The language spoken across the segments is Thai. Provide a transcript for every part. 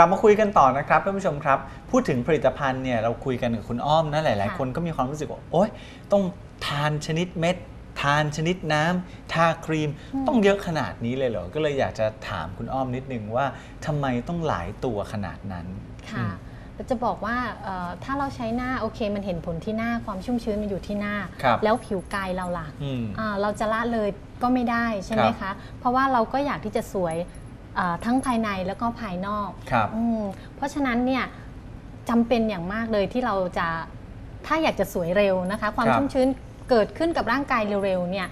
ลับมาคุยกันต่อนะครับท่านผู้ชมครับ พูดถึงผลิตภัณฑ์เนี่ยเราคุยกันกับคุณอ้อมนะหลายๆค่ะคนก็มีความรู้สึกว่าโอ๊ยต้องทานชนิดเม็ด ทานชนิดน้ำทาครีมต้องเยอะขนาดนี้เลยเหรอ ก็เลยอยากจะถามคุณอ้อมนิดนึงว่าทำไมต้องหลายตัวขนาดนั้นค่ะจะบอกว่าเอ่อถ้าเราใช้หน้าโอเคมันเห็นผลที่หน้าความชุ่มชื้นมันอยู่ที่หน้าครับแล้วผิวกายเราล่ะอืมอ่าเราจะละเลยก็ไม่ได้ใช่ไหมครัคะบเพราะว่าเราก็อยากที่จะสวยอ่า ทั้งภายในแล้วก็ภายนอกครับอืมเพราะฉะนั้นเนี่ยจำเป็นอย่างมากเลยที่เราจะถ้าอยากจะสวยเร็วนะคะ ความครับชุ่มชื้นเกิดขึ้นกับร่างกายเร็วๆเนี่ย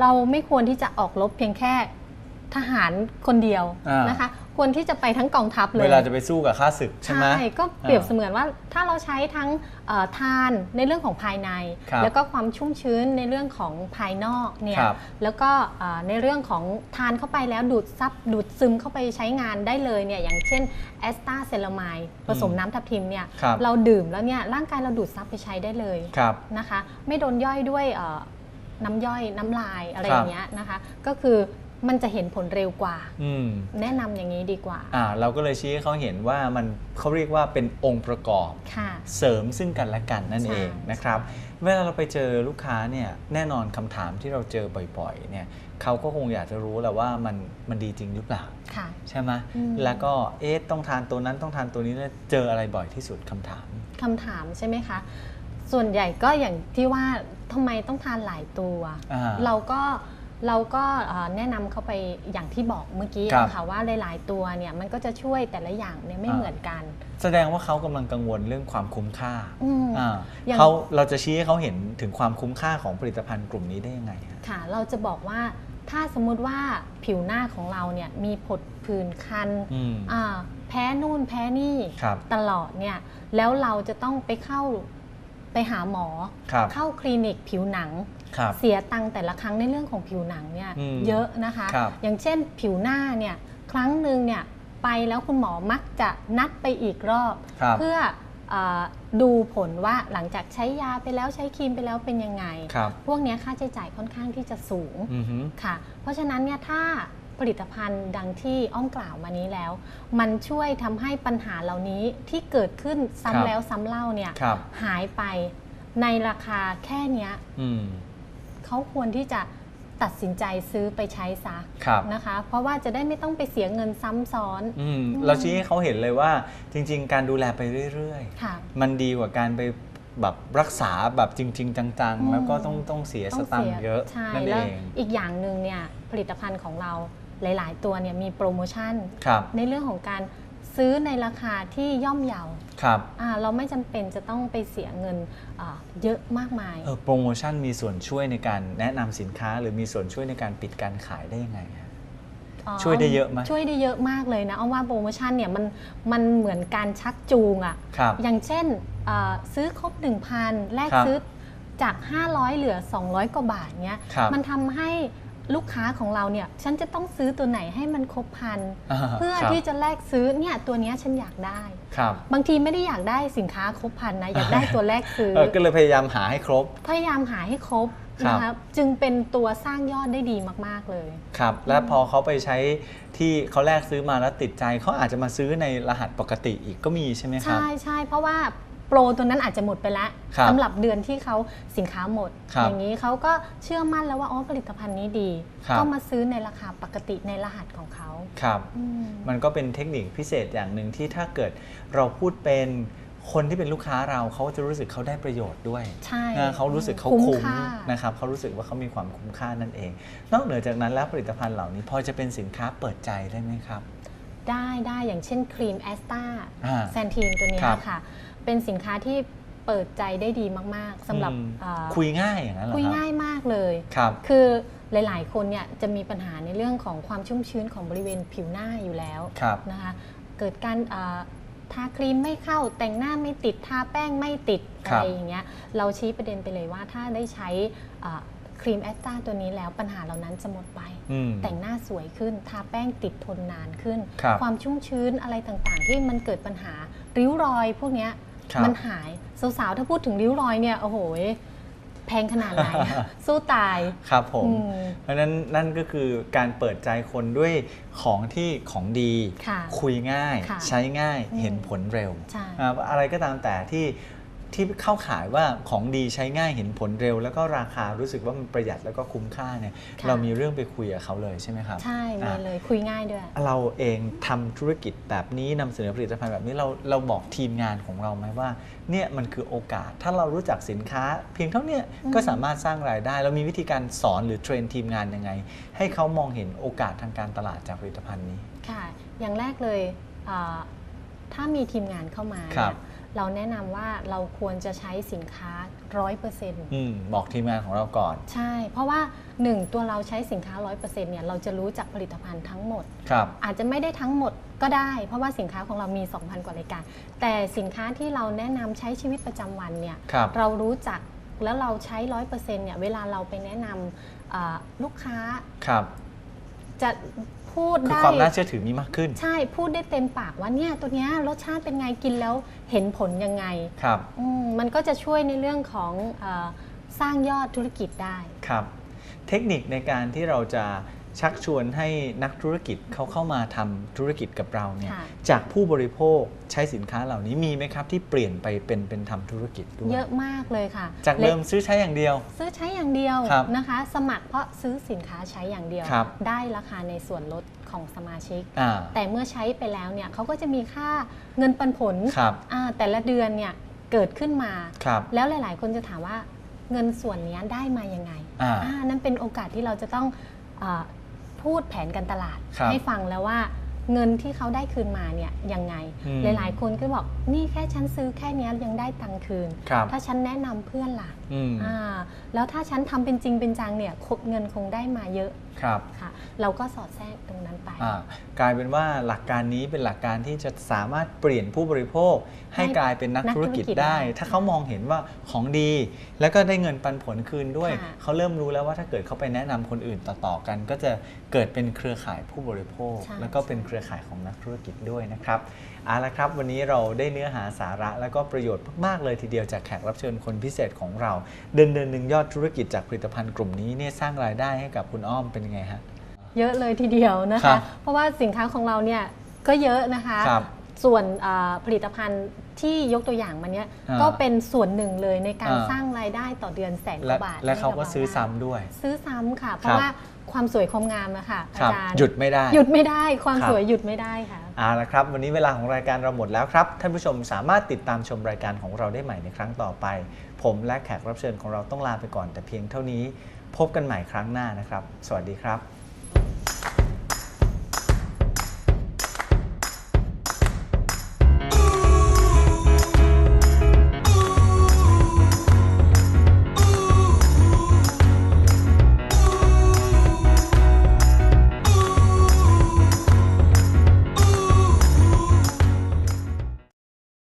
เราไม่ควรที่จะออกรบเพียงแค่ทหารคนเดียวอ่านนะคะ ควรที่จะไปทั้งกองทัพเลย เวลาจะไปสู้กับข้าศึกใช่ไหมก็เปรียบอ่าเสมือนว่าถ้าเราใช้ทั้งเอ่อทานในเรื่องของภายในครับแล้วก็ความชุ่มชื้นในเรื่องของภายนอกเนี่ยครับแล้วก็เอ่อในเรื่องของทานเข้าไปแล้วดูดซับดูดซึมเข้าไปใช้งานได้เลยเนี่ยอย่างเช่นแอสตาเซลามายผสมน้ำทับทิมเนี่ยครับเราดื่มแล้วเนี่ยร่างกายเราดูดซับไปใช้ได้เลยครับนะคะ ไม่โดนย่อยด้วยเอ่อน้ำย่อยน้ำลายอะไรคอรับย่างเงี้ยนะคะ ก็คือ มันจะเห็นผลเร็วกว่า อืมแนะนำอย่างนี้ดีกว่า อ่า เราก็เลยชี้ให้เขาเห็นว่ามันเขาเรียกว่าเป็นองค์ประกอบ ค่ะ เสริมซึ่งกันและกันนั่นใช่ เองนะครับ เวลาเราไปเจอลูกค้าเนี่ยแน่นอนคำถามที่เราเจอบ่อยๆเนี่ยเขาก็คงอยากจะรู้แหละว่ามันมันดีจริงหรือเปล่า ค่ะ ใช่ไหมอืม แล้วก็เอ๊ะต้องทานตัวนั้นต้องทานตัวนี้แล้วเจออะไรบ่อยที่สุดคำถาม คำถามใช่ไหมคะ ส่วนใหญ่ก็อย่างที่ว่าทำไมต้องทานหลายตัว อ่า เราก็ เราก็เอ่อแนะนำเขาไปอย่างที่บอกเมื่อกี้ครับ นะคะว่าหลาย ๆ ตัวเนี่ยมันก็จะช่วยแต่ละอย่างเนี่ยไม่อ่าเหมือนกันแสดงว่าเขากำลังกังวลเรื่องความคุ้มค่าอืม อ่าอย่าง เขาเราจะชี้ให้เขาเห็นถึงความคุ้มค่าของผลิตภัณฑ์กลุ่มนี้ได้ยังไงฮะ ค่ะ เราจะบอกว่าถ้าสมมุติว่าผิวหน้าของเราเนี่ยมีผดผื่นคันอืม อ่าแพ้นู่นแพ้นี่ครับ ตลอดเนี่ยแล้วเราจะต้องไปเข้าไปหาหมอ ครับ เข้าคลินิกผิวหนังครับ เสียตังค์แต่ละครั้งในเรื่องของผิวหนังเนี่ยอืมเยอะนะคะครับอย่างเช่นผิวหน้าเนี่ยครั้งหนึ่งเนี่ยไปแล้วคุณหมอมักจะนัดไปอีกรอบครับเพื่อเออดูผลว่าหลังจากใช้ยาไปแล้วใช้ครีมไปแล้วเป็นยังไงครับพวกเนี้ยค่าใช้จ่ายค่อนข้างที่จะสูงอือฮึค่ะ เพราะฉะนั้นเนี่ยถ้าผลิตภัณฑ์ดังที่อ้อมกล่าวมานี้แล้ว มันช่วยทำให้ปัญหาเหล่านี้ที่เกิดขึ้นครับซ้ำแล้วซ้ำเล่าเนี่ยครับหายไปในราคาแค่เนี้ยอืม เขาควรที่จะตัดสินใจซื้อไปใช้ซะครับนะคะ เพราะว่าจะได้ไม่ต้องไปเสียเงินซ้ำซ้อนอืมอืมเราชี้ให้เขาเห็นเลยว่าจริง ๆ การดูแลไปเรื่อยค่ะๆมันดีกว่าการไปแบบรักษาแบบจริง ๆ จังอืมๆแล้วก็ต้องต้องเสียสตังค์เยอะใช่นั่นแล้เอวงอีกอย่างหนึ่งเนี่ยผลิตภัณฑ์ของเราหลาย ๆ ตัวเนี่ยมีโปรโมชั่นครับในเรื่องของการ ซื้อในราคาที่ย่อมเยาครับอ่าเราไม่จำเป็นจะต้องไปเสียเงินอ่าเยอะมากมาย เออโปรโมชั่นมีส่วนช่วยในการแนะนำสินค้า หรือมีส่วนช่วยในการปิดการขายได้ยังไงฮะ อ๋อช่วยได้เยอะไหม ช่วยได้เยอะมากเลยนะเอาว่าโปรโมชั่นเนี่ยมันมันเหมือนการชักจูงอะครับ อย่างเช่นเอ่อซื้อครบ 1,000 แลกครับ ซื้อจาก 500 เหลือ 200 กว่าบาทเนี้ยครับ มันทำให้ ลูกค้าของเราเนี่ยฉันจะต้องซื้อตัวไหนให้มันครบพันาเพื่อครับที่จะแลกซื้อเนี่ยตัวเนี้ยฉันอยากได้ครับบางทีไม่ได้อยากได้สินค้าครบพันนะอยากได้ตัวแรกซื้อเออก็เลยพยายามหาให้ครบ พยายามหาให้ครบครับนะคะจึงเป็นตัวสร้างยอดได้ดีมาก ๆ เลย ครับ และพอเขาไปใช้ที่เขาแลกซื้อมาแล้วติดใจเขาอาจจะมาซื้อในรหัสปกติอีกก็มีใช่ไหมครับ ใช่ใช่เพราะว่าโปรตัวนั้นอาจจะหมดไปแล้วครับสำหรับเดือนที่เขาสินค้าหมด ครับอย่างนี้เขาก็เชื่อมั่นแล้วว่าอ๋อผลิตภัณฑ์นี้ดี ครับ ก็มาซื้อในราคาปกติในรหัสของเขาครับ อืม มันก็เป็นเทคนิคพิเศษอย่างหนึ่งที่ถ้าเกิดเราพูดเป็นคนที่เป็นลูกค้าเราเขาจะรู้สึกเขาได้ประโยชน์ด้วยใช่นะเขารู้สึกเขาคุ้มคุ้มค่า นะครับเขารู้สึกว่าเขามีความคุ้มค่านั่นเอง นอกเหนือจากนั้นแล้วผลิตภัณฑ์เหล่านี้ พอจะเป็นสินค้าเปิดใจได้ไหมครับ ได้ได้อย่างเช่นครีมแอสตาอ่าแซนทีนตัวเนี้ยครับค่ะ เป็นสินค้าที่เปิดใจได้ดีมาก ๆสำหรับอืมอ่าคุยง่ายอย่างนั้นเหรอคุยรับง่ายมากเลย ครับ คือหลาย ๆ คนเนี่ยจะมีปัญหาในเรื่องของความชุ่มชื้นของบริเวณผิวหน้าอยู่แล้วครับ นะคะ เกิดการอ่าทาครีมไม่เข้าแต่งหน้าไม่ติดทาแป้งไม่ติดคอะรับไรอย่างเงี้ยเราชี้ประเด็นไปเลยว่าถ้าได้ใช้อ่าครีมแอสตาตัวนี้แล้วปัญหาเหล่านั้นจะหมดไป อืม แต่งหน้าสวยขึ้น ทาแป้งติดทนนานขึ้น ครับ ความชุ่มชื้นอะไรต่างๆ ที่มันเกิดปัญหาริ้วรอยพวกเนี้ยครับ มันหายสาวๆถ้าพูดถึงริ้วรอยเนี่ยโอ้โหแพงขนาดไหนสู้ตายครับผมอืมเพราะฉะนั้นนั่นก็คือการเปิดใจคนด้วยของที่ของดีค่ะคุยง่ายค่ะใช้ง่ายอืมเห็นผลเร็วใช่อ่าอะไรก็ตามแต่ที่ ที่เข้าขายว่าของดีใช้ง่ายเห็นผลเร็ว แล้วก็ราคารู้สึกว่ามันประหยัดแล้วก็คุ้มค่าเนี่ยค่ะ เรามีเรื่องไปคุยกับเขาเลยใช่ไหมครับ ใช่มีอ่าเลยคุยง่ายด้วย เราเองทำธุรกิจแบบนี้นำเสนอผลิตภัณฑ์แบบนี้เราเราบอกทีมงานของเราไหมว่าเนี่ยมันคือโอกาสถ้าเรารู้จักสินค้า เพียงเท่าเนี้ยอืมก็สามารถสร้างรายได้ เรามีวิธีการสอนหรือเทรนทีมงานยังไง ให้เขามองเห็นโอกาสทางการตลาดจากผลิตภัณฑ์นี้ ค่ะ อย่างแรกเลยเอ่อถ้ามีทีมงานเข้ามาครัเนี่บย เราแนะนำว่าเราควรจะใช้สินค้า 100%อืมบอกทีมงานของเราก่อน ใช่ เพราะว่า 1 ตัวเราใช้สินค้า 100%เนี่ยเราจะรู้จักผลิตภัณฑ์ทั้งหมด ครับ อาจจะไม่ได้ทั้งหมดก็ได้ เพราะว่าสินค้าของเรามี 2,000 กว่ารายการ แต่สินค้าที่เราแนะนำใช้ชีวิตประจำวันเนี่ยครับ เรารู้จักแล้วเราใช้ 100%เนี่ยเวลาเราไปแนะนำเอ่อลูกค้า ครับ จะ พูดคือได้ ความน่าเชื่อถือมีมากขึ้น ใช่พูดได้เต็มปากว่าเนี่ยตัวเนี้ยรสชาติเป็นไงกินแล้วเห็นผลยังไงครับ อืมมันก็จะช่วยในเรื่องของเออสร้างยอดธุรกิจได้ ครับ เทคนิคในการที่เราจะ ชักชวนให้นักธุรกิจเขาเข้ามาทำธุรกิจกับเราเนี่ยค่ะจากผู้บริโภคใช้สินค้าเหล่านี้มีไหมครับที่เปลี่ยนไปเป็นเป็นทำธุรกิจด้วยเยอะมากเลยค่ะ จากเดิมล็ซื้อใช้อย่างเดียว ซื้อใช้อย่างเดียวครับนะคะ สมัครเพราะซื้อสินค้าใช้อย่างเดียวครับได้ราคาในส่วนลดของสมาชิกอ่าแต่เมื่อใช้ไปแล้วเนี่ยเขาก็จะมีค่าเงินปันผลครับอ่าแต่ละเดือนเนี่ยเกิดขึ้นมาครับแล้วหลาย ๆ คนจะถามว่าเงินส่วนเนี้ยได้มายังไงอ่าอ่านั่นเป็นโอกาสที่เราจะต้องอา พูดแผนการตลาด ครับให้ฟังแล้วว่าเงินที่เขาได้คืนมาเนี่ยยังไง อืม หลายๆ คนก็บอกนี่แค่ฉันซื้อแค่เนี้ยยังได้ตังค์คืน ครับถ้าฉันแนะนำเพื่อนล่ะอืม อ่าแล้วถ้าฉันทำเป็นจริงเป็นจังเนี่ยคงเงินคงได้มาเยอะครับค่ะเราก็สอดแทรกตรงนั้นไปอ่ากลายเป็นว่าหลักการนี้เป็นหลักการที่จะสามารถเปลี่ยนผู้บริโภค ให้ให้กลายเป็นนักนักธุรกิจธุรกิจได้ได้ ถ้าเขามองเห็นว่าของดี แล้วก็ได้เงินปันผลคืนด้วยค่ะเขาเริ่มรู้แล้วว่าถ้าเกิดเขาไปแนะนำคนอื่นต่อๆกัน ก็จะเกิดเป็นเครือข่ายผู้บริโภคใช่แล้วก็เป็นเครือข่ายของนักธุรกิจด้วยนะครับเอาละครับ วันนี้เราได้เนื้อหาสาระ แล้วก็ประโยชน์มากๆเลยทีเดียวจากแขกรับเชิญคนพิเศษของเรา เดือนเดือนหนึ่งยอดธุรกิจจากผลิตภัณฑ์กลุ่มนี้เนี่ยสร้างรายได้ให้กับคุณอ้อมเป็นยังไงฮะ เยอะเลยทีเดียวนะครัคะ บเพราะว่าสินค้าของเราเนี่ยก็เยอะนะคะ ครับส่วนอ่าผลิตภัณฑ์ที่ยกตัวอย่างมาเนี้ยอ่าก็เป็นส่วนหนึ่งเลยในการอ่า สร้างรายได้ต่อเดือนแสนกและว่าบาทและเขาก็ให้บซื้อรซ้ำด้วย ซื้อซ้ำค่ะ เพครัราะบ ว่าความสวยความงามอะค่ะอาครับจารย์หยุดไม่ได้ หยุดไม่ได้ความครับ สวยหยุดไม่ได้ค่ะ เอาละครับ วันนี้เวลาของรายการเราหมดแล้วครับ ท่านผู้ชมสามารถติดตามชมรายการของเราได้ใหม่ในครั้งต่อไป ผมและแขกรับเชิญของเราต้องลาไปก่อนแต่เพียงเท่านี้ พบกันใหม่ครั้งหน้านะครับ สวัสดีครับ